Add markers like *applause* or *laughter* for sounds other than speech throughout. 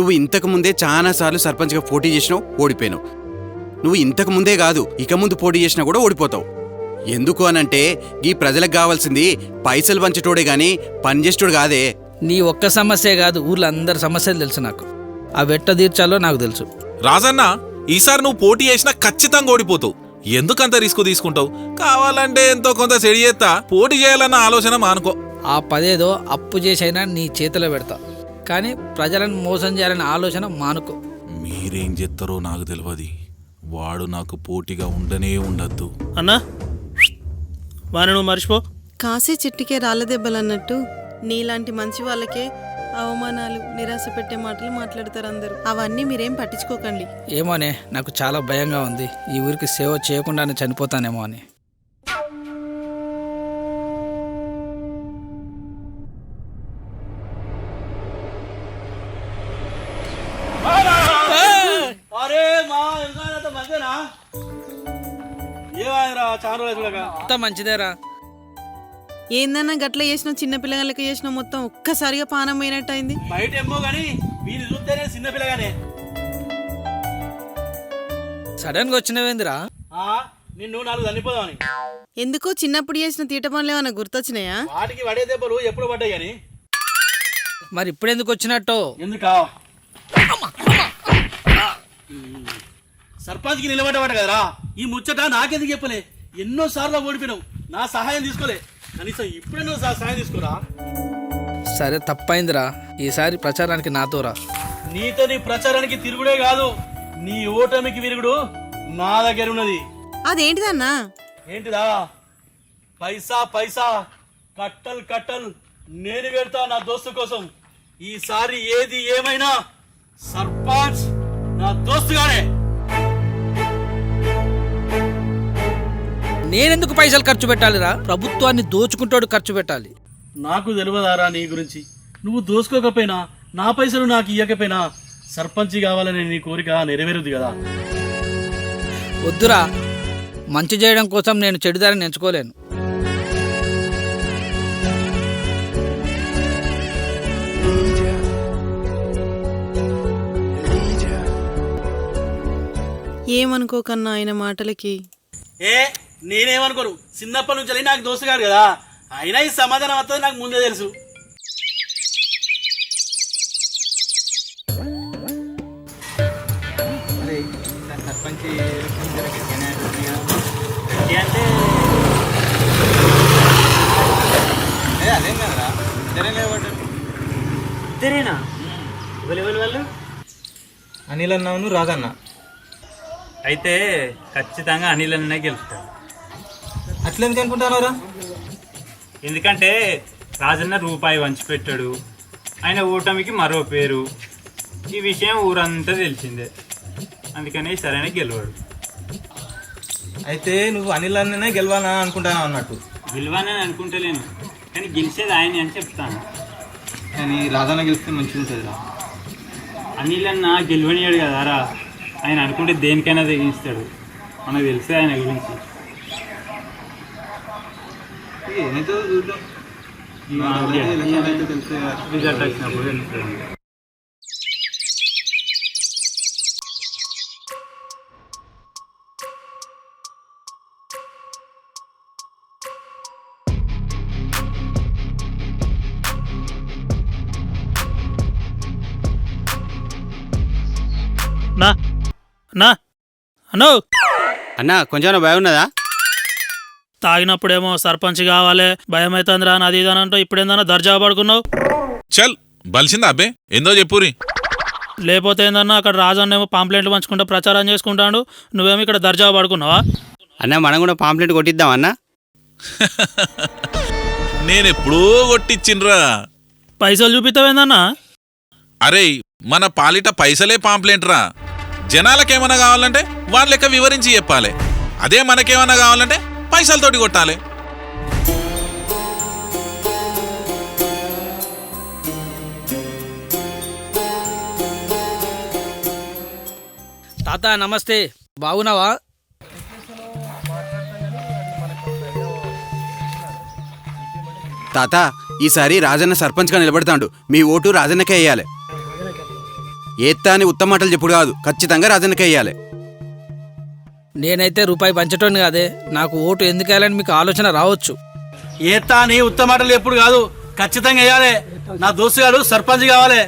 నువ్వు ఇంతకు ముందే చాలాసార్లు సర్పంచ్గా పోటీ చేసినావు ఓడిపోయినావు. నువ్వు ఇంతకు ముందే కాదు ఇక ముందు పోటీ చేసినా కూడా ఓడిపోతావు. ఎందుకు అనంటే ఈ ప్రజలకు కావాల్సింది పైసలు పంచేటోడే గాని పనిచేసేటోడు కాదే. నీ ఒక్క సమస్యే కాదు ఊర్లో అందరి సమస్యలు తెలుసు నాకు. ఆ వెట్ట తీర్చాలో నాకు తెలుసు. రాజన్న ఈసారి నువ్వు పోటీ చేసినా ఖచ్చితంగా ఓడిపోతావు. ఎందుకంత రిస్క్ తీసుకుంటావు? కావాలంటే ఎంతో కొంత సెడి చేస్తా. పోటీ చేయాలన్న ఆలోచన మానుకో. ఆ పదేదో అప్పు చేసైనా నీ చేతిలో పెడతా. కానీ ప్రజలను మోసం చేయాలనే ఆలోచన మానుకో. మీరేం చేస్తారో నాకు తెలియదు వాడు నాకు పోటీగా ఉండనే ఉండద్దు. అన్నా వాని నువ్వు మర్చిపో. కాసే చెట్టుకే రాళ్ళ దెబ్బలన్నట్టు నీలాంటి మంచి వాళ్ళకే అవమానాలు నిరాశ పెట్టే మాటలు మాట్లాడతారు అందరూ. అవన్నీ మీరేం పట్టించుకోకండి. ఏమోనే నాకు చాలా భయంగా ఉంది. ఈ ఊరికి సేవ చేయకుండానే చనిపోతానేమో అని. అంతా మంచిదేరా. ఏందన్నా గట్ల చేసిన చిన్న పిల్లలకి చేసిన మొత్తం ఒక్కసారిగా పానం పోయినట్టు అయింది బయట ఏమో వీళ్ళు చూస్తేనే చిన్నపిల్లగానే సడన్గా వచ్చినవేందిరా? ఆ, నిన్ను నాలుగు చనిపోదామని. ఎందుకో? చిన్నప్పుడు చేసిన తీట పనులు ఏమైనా గుర్తొచ్చినాయా? వాటికి వడే దెబ్బలు ఎప్పుడు పడ్డాయి కానీ మరి ఇప్పుడు ఎందుకు? వచ్చినట్టు ఎందుకా సర్పంచ్కి నిలబడ్డవాట కదరా? ఈ ముచ్చట నాకెందుకు చెప్పలే? ఎన్నో సార్లు ఓడిపోయినావు. నా సహాయం తీసుకోలే. కనీసం ఇప్పుడే నువ్వు సహా- సహాయం తీసుకోరా? సరే తప్పైందిరా. ఈసారి ప్రచారానికి నాతోరా. నీతో నీ ప్రచారానికి తిరుగుడే కాదు. నీ ఓటమికి విరుగుడు నా దగ్గర ఉన్నది. అదేంటిదన్నా? ఏంటిదా? పైసా పైసా కట్టల్ కట్టల్ నేను పెడతా నా దోస్తు కోసం. ఈసారి ఏది ఏమైనా సర్పంచ్ నా దోస్తుగానే నేనెందుకు పైసలు ఖర్చు పెట్టాలిరా? ప్రభుత్వాన్ని దోచుకుంటాడు ఖర్చు పెట్టాలి. నాకు తెలియదారా నీ గురించి? నువ్వు దోసుకోకపోయినా నా పైసలు నాకు ఇయ్యకపోయినా సర్పంచి కావాలనే నీ కోరిక నెరవేరుద్ది కదా. వద్దురా. మంచి చేయడం కోసం నేను చెడుదారిని ఎంచుకోలేను. ఏమనుకోకన్నా ఆయన మాటలకి? ఏ? నేనేమనుకోను? చిన్నప్పటి నుంచి నాకు దోస్తు కాదు కదా. అయినా ఈ సమాధానం వస్తుంది నాకు ముందే తెలుసు. ఇద్దరేనా? వాళ్ళు? అనిల్ అన్నాను రాదన్న అయితే ఖచ్చితంగా అనిల్ అన్న గెలుస్తాడు అట్లెందుకు అనుకుంటానరా ఎందుకంటే రాజన్న రూపాయి వంచిపెట్టాడు ఆయన ఓటమికి మరో పేరు. ఈ విషయం ఊరంతా తెలిసిందే. అందుకని సరైన గెలవాడు. అయితే నువ్వు అనిల్ అన్ననే గెలవాలని అనుకుంటాను అన్నట్టు? గెలవాలని అనుకుంటలేను. కానీ గెలిచేది ఆయన అని చెప్తాను. కానీ రాధన్న గెలిస్తే మంచిగా ఉంటుంది రా. అనిల్ అన్న గెలవనియాడు కదారా? ఆయన అనుకుంటే దేనికైనా తెగిస్తాడు. మనకు తెలిసే ఆయన గురించి. ఏమైతే చూద్దాం రిజల్ట్ వచ్చినప్పుడు అన్నా కొంచెం బాగున్నదా ఉన్నదా తాగినప్పుడేమో సర్పంచ్ కావాలి భయం అవుతుందిరా నాది అంటావు ఇప్పుడేందన్నా దర్జా పడుకున్నావు? చల్ బలిసిందా అబ్బే? ఏందో చెప్పురి లేకపోతే ఏందన్నా అక్కడ రాజన్న ఏమో పాంప్లెంట్లు పంచుకుంటా ప్రచారం చేసుకుంటాడు నువ్వేమో ఇక్కడ దర్జా పడుకున్నావా? అన్నా మనం కూడా పాంప్లెట్ కొట్టిద్దాం అన్నా. *laughs* నేనెప్పుడూ కొట్టిచ్చిండ్రా. పైసలు చూపిస్తావేందన్నా అరే మన పాలిట పైసలే పాంప్లెంట్ రా జనాలకేమన్నా కావాలంటే వాళ్ళ లెక్క వివరించి చెప్పాలి. అదే మనకేమన్నా కావాలంటే పైసలతోటి కొట్టాలి. తాత నమస్తే. బాగున్నావా? తాత ఈసారి రాజన్న సర్పంచ్గా నిలబడతాడు. మీ ఓటు రాజన్నకే వేయాలి. ఏత్తా అని ఉత్తమ మాటలు చెప్పుడు కాదు ఖచ్చితంగా రాజన్నకే వేయాలి. నేనైతే రూపాయి పంచటోని కాదే. నాకు ఓటు ఎందుకు వేయాలని మీకు ఆలోచన రావచ్చు. ఏతా అని ఉత్తమ మాటలు ఎప్పుడు కాదు. ఖచ్చితంగా వేయాలి. నా దోస్తు గారు సర్పంచ్ కావాలి.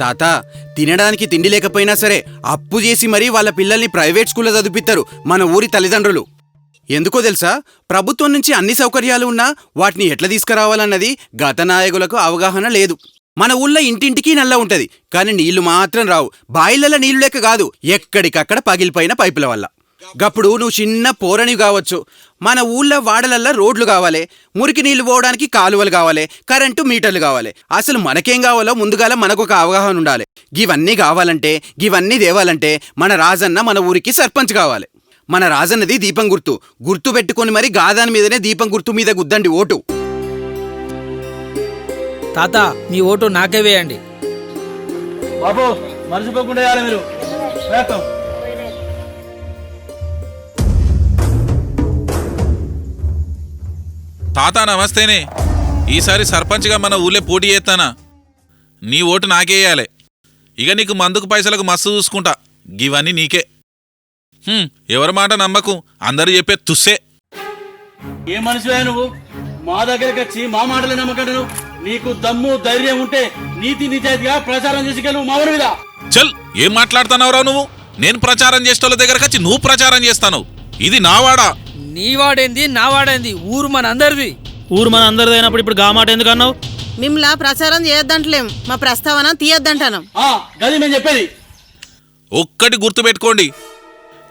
తాత తినడానికి తిండి లేకపోయినా సరే అప్పు చేసి మరీ వాళ్ళ పిల్లల్ని ప్రైవేట్ స్కూల్లో చదివిస్తారు మన ఊరి తల్లిదండ్రులు. ఎందుకో తెలుసా? ప్రభుత్వం నుంచి అన్ని సౌకర్యాలు ఉన్నా వాటిని ఎట్లా తీసుకురావాలన్నది గత నాయకులకు అవగాహన లేదు. మన ఊళ్ళో ఇంటింటికి నల్ల ఉంటది. కానీ నీళ్ళు మాత్రం రావు. బాయిలలో నీళ్ళు లేక కాదు. ఎక్కడికక్కడ పగిలిపోయిన పైపుల వల్ల. గప్పుడు నువ్వు చిన్న పోరని కావచ్చు. మన ఊళ్ళో వాడలల్లా రోడ్లు కావాలి. మురికి నీళ్ళు పోవడానికి కాలువలు కావాలి. కరెంటు మీటర్లు కావాలి. అసలు మనకేం కావాలో ముందుగాల మనకు ఒక అవగాహన ఉండాలి. గివన్నీ కావాలంటే గివన్నీ తేవాలంటే మన రాజన్న మన ఊరికి సర్పంచ్ కావాలి. మన రాజన్నది దీపం గుర్తు. గుర్తు పెట్టుకొని మరి గాదాని మీదనే దీపం గుర్తు మీద గుద్దండి ఓటు. తాత మీ ఓటు నాకే వేయండి. బాబు మర్చిపోకుండా వేయాలి మీరు. వేస్తాం. తాత నమస్తేనే. ఈసారి సర్పంచ్గా మన ఊళ్ళో పోటీ చేస్తానా? నీ ఓటు నాకేయాలి ఇక నీకు మందుకు పైసలకు మస్తు చూసుకుంటా. గివన్నీ నీకే. హ్మ్, ఎవరి మాట నమ్మకు? అందరూ చెప్పే తుస్సే. ఏ మనిషివే నువ్వు మా దగ్గరికి వచ్చి మా మాటలే నమ్మకండి నీకు దమ్ము ధైర్యం ఉంటే నీతి నిజాయితీగా ప్రచారం చేసుకెళ్ళు మా ఊరి మీద. చల్ ఏం మాట్లాడుతున్నావురా నువ్వు? నేను ప్రచారం చేసేటోళ్ళ దగ్గరకు వచ్చి నువ్వు ప్రచారం చేస్తాను ఇది నా వాడా? నీ వాడేంది నా వాడేంది? ఊరు మన అందరిది ఊరు మన అందరిది అయినప్పుడు ఇప్పుడు గా మాట ఎందుకు అన్నావు? మిమ్మల్ని ప్రచారం చేయొద్దంటలేం. మా ప్రస్తావన తీయొద్దంటాను. ఆ గది మేము చెప్పేది. ఒక్కటి గుర్తుపెట్టుకోండి.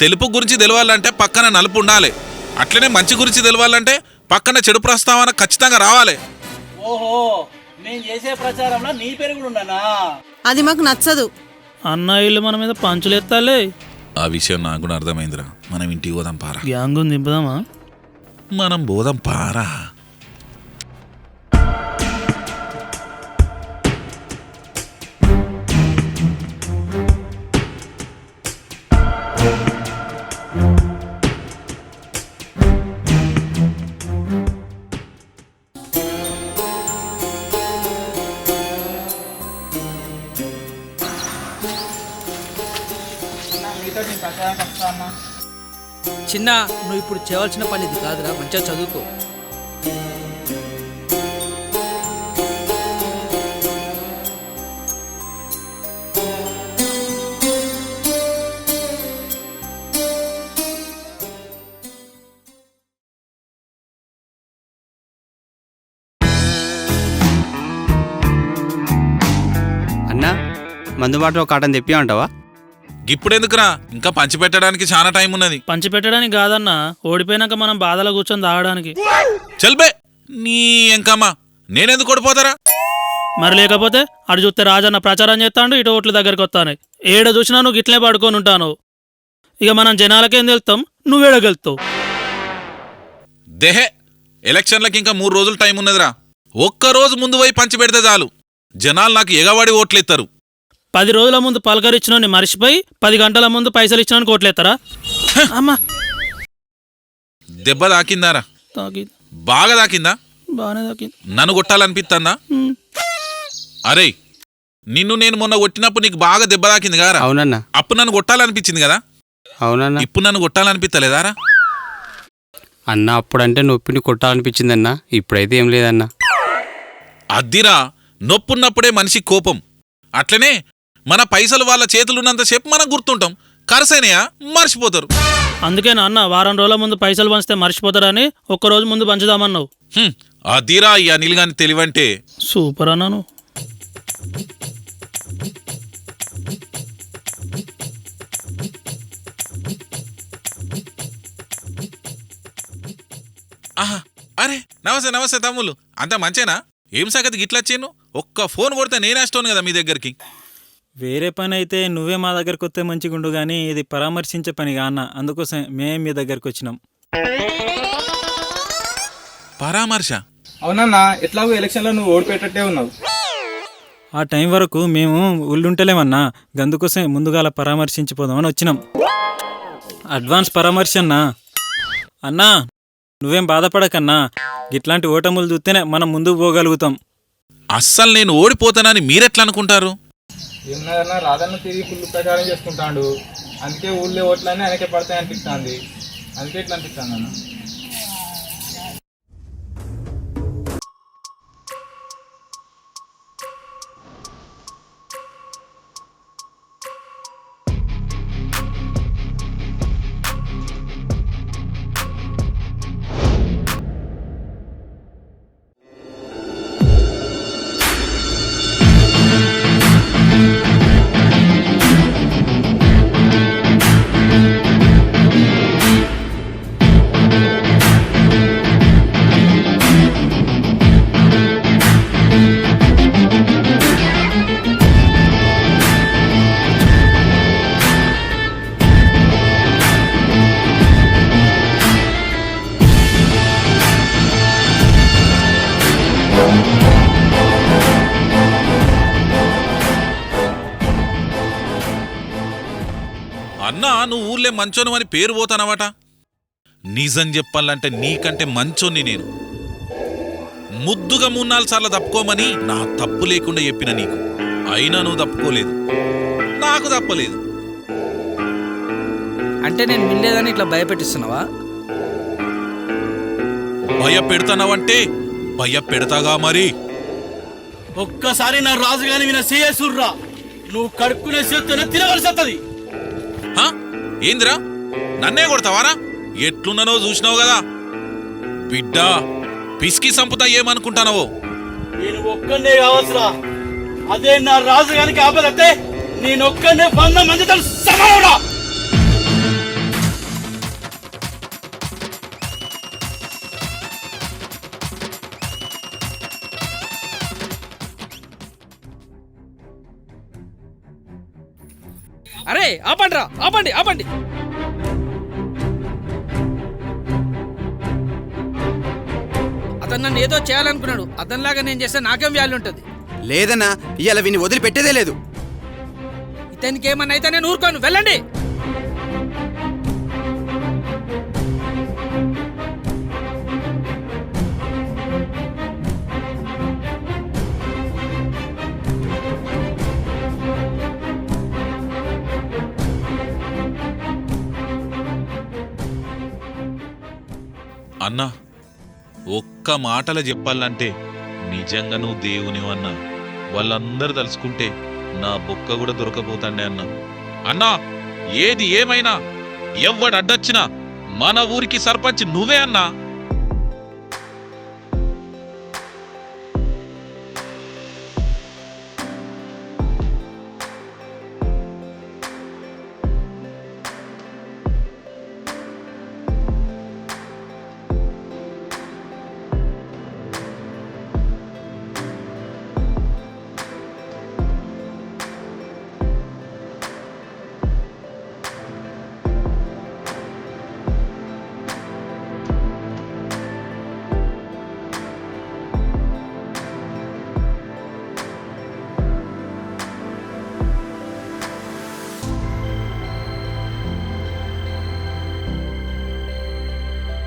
తెలుపు గురించి తెలవాలంటే పక్కన నలుపు ఉండాలి. అట్లనే మంచి గురించి తెలవాలంటే పక్కన చెడు ప్రస్తావన ఖచ్చితంగా రావాలి. ఓహో నేను చేసే ప్రచారంలో నీ పేరు కూడా ఉన్నానా అది మాకు నచ్చదు. అన్న ఇల్లు మన మీద పంచులు ఎత్తాలే. ఆ విషయం నాకు కూడా అర్థమైందిరా. మనం ఇంటికి పోదాం పారా. గ్యాంగ్ దింపుదామా? మనం పోదాం పారా. చిన్న నువ్వు ఇప్పుడు చేయవలసిన పని ఇది కాదురా మంచిగా చదువుకో. అన్నా మందుబాటులో కాటన్ తెప్పి అంటావా ఇప్పుడెందుకురా? ఇంకా పంచి పెట్టడానికి చాలా టైం ఉన్నది. పంచి పెట్టడానికి కాదన్నా ఓడిపోయినాక మనం బాధలో కూర్చొని తాగడానికి. చల్బే! నీ ఎంకమ్మా నేనెందుకు ఓడిపోతారా? మరి లేకపోతే అటు చూస్తే రాజన్న ప్రచారం చేస్తాడు ఇటు ఓట్ల దగ్గరికి వస్తాను ఏడ చూసినా నువ్వు గిట్లే పడుకొని ఉంటాను ఇక మనం జనాలకేం తెలుస్తాం? నువ్వేడ గెలుస్తావు? దేహే! ఎలక్షన్లకి ఇంకా మూడు రోజులు టైం ఉన్నదిరా. ఒక్క రోజు ముందు పోయి పంచి పెడితే చాలు. జనాలు నాకు ఎగవాడి ఓట్లేస్తారు పది రోజుల ముందు పలకరించిన మర్చిపోయి పది గంటల ముందు పైసలు ఇచ్చిన కోట్లేస్తారా అమ్మా. దెబ్బ దాకిందారా తాకి బాగా దాకిందా బాగానే తాకింది. నన్ను కొట్టాలనిపిస్తుందా ఉమ్. అరే నిన్ను నేను మొన్న కొట్టినప్పుడు నీకు బాగా దెబ్బ దాకింది కారా? అవునన్నా. అప్పుడు నన్ను కొట్టాలనిపించింది కదా? అవునన్నా. ఇప్పుడు నన్ను కొట్టాలనిపిస్తలేదారా అన్న అప్పుడంటే నొప్పిని కొట్టాలనిపించిందన్నా. ఇప్పుడైతే ఏం లేదన్నా. అద్దిరా నొప్పున్నప్పుడే మనిషి కోపం. అట్లనే మన పైసలు వాళ్ళ చేతులున్నంతసేపు మనం గుర్తుంటాం. కరసైనయా మర్చిపోతారు. అందుకే నాన్న వారం రోజుల ముందు పైసలు పంచితే మర్చిపోతారని ఒక్కరోజు ముందు పంచుదామన్నావు. హ్మ్, అదిరా ఈ అనిల్ గాని తెలివంటే. సూపర్ అన్నాను ఆహా అరే నమస్తే నమస్తే తమ్ముళ్ళు. అంత మంచేనా? ఏం సంగతి గిట్లొచ్చాను ఒక్క ఫోన్ కొడితే నేనే వస్తాను కదా మీ దగ్గరికి. వేరే పని అయితే నువ్వే మా దగ్గరకు వస్తే మంచిగుండు కానీ ఇది పరామర్శించే పని కాన్న అందుకోసం మేము మీ దగ్గరకు వచ్చినాం పరామర్శ? అవునన్నా ఎట్లాగో ఎలక్షన్లో నువ్వు ఓడిపోయేటట్టే ఉన్నావు. ఆ టైం వరకు మేము ఊళ్ళుంటలేమన్నా గందుకోసం ముందుగాల పరామర్శించిపోదామని వచ్చినాం. అడ్వాన్స్ పరామర్శ అన్నా అన్నా నువ్వేం బాధపడకన్నా ఇట్లాంటి ఓటములు చూస్తేనే మనం ముందుకు పోగలుగుతాం. అస్సలు నేను ఓడిపోతానని మీరెట్లా అనుకుంటారు ఏమన్నా రాధన్న తిరిగి ఫుల్ ప్రచారం చేసుకుంటాడు. అందుకే ఊళ్ళో ఓట్లన్నీ ఆయనకే పడతాయి అనిపిస్తుంది అందుకే ఇట్లా అనిపిస్తుంది అన్న అన్నా నువ్వు ఊర్లే మంచోను అని పేరు పోతానవట నిజం చెప్పాలంటే నీకంటే మంచోన్ని నేను. ముద్దుగా మూడు నాలుగు సార్లు తప్పుకోమని నా తప్పు లేకుండా చెప్పిన నీకు. అయినా నువ్వు తప్పుకోలేదు. నాకు తప్పలేదు. అంటే నేను వినలేదని ఇట్లా భయపెట్టిస్తున్నావా? భయపెడతానవంటే భయపెడతాగా మరి. ఒక్కసారి నా రాజుగాని విన సేయసుర్రా నువ్వు కడుక్కునే చేత్తోనే తినవలసి వస్తుంది? ఏందిరా? నన్నే కొడతావారా? ఎట్లున్నానో చూసినావు కదా. బిడ్డ పిసికి సంపుతా ఏమనుకుంటానవో? నేను ఒక్కనే కావచ్చురా. అదే నా రాజుగానికి ఆపదతే నేను ఒక్కనే వంద మందితో సమానరా. అరే ఆపండి రా ఆపండి ఆపండి. అతను నన్ను ఏదో చేయాలనుకున్నాడు. అతనిలాగా నేను చేస్తే నాకేం వాల్యూ ఉంటుంది? లేదన్నా ఇవాళ విని వదిలిపెట్టేదే లేదు. ఇతనికి ఏమన్నా అయితే నేను ఊరుకోను. వెళ్ళండి. అన్నా ఒక్క మాటలు చెప్పాలంటే నిజంగా నువ్వు దేవుని అన్నా. వాళ్ళందరూ తలుచుకుంటే నా బొక్క కూడా దొరకపోతాండే అన్నా. అన్నా ఏది ఏమైనా ఎవ్వడు అడ్డొచ్చినా మన ఊరికి సర్పంచ్ నువ్వే అన్నా.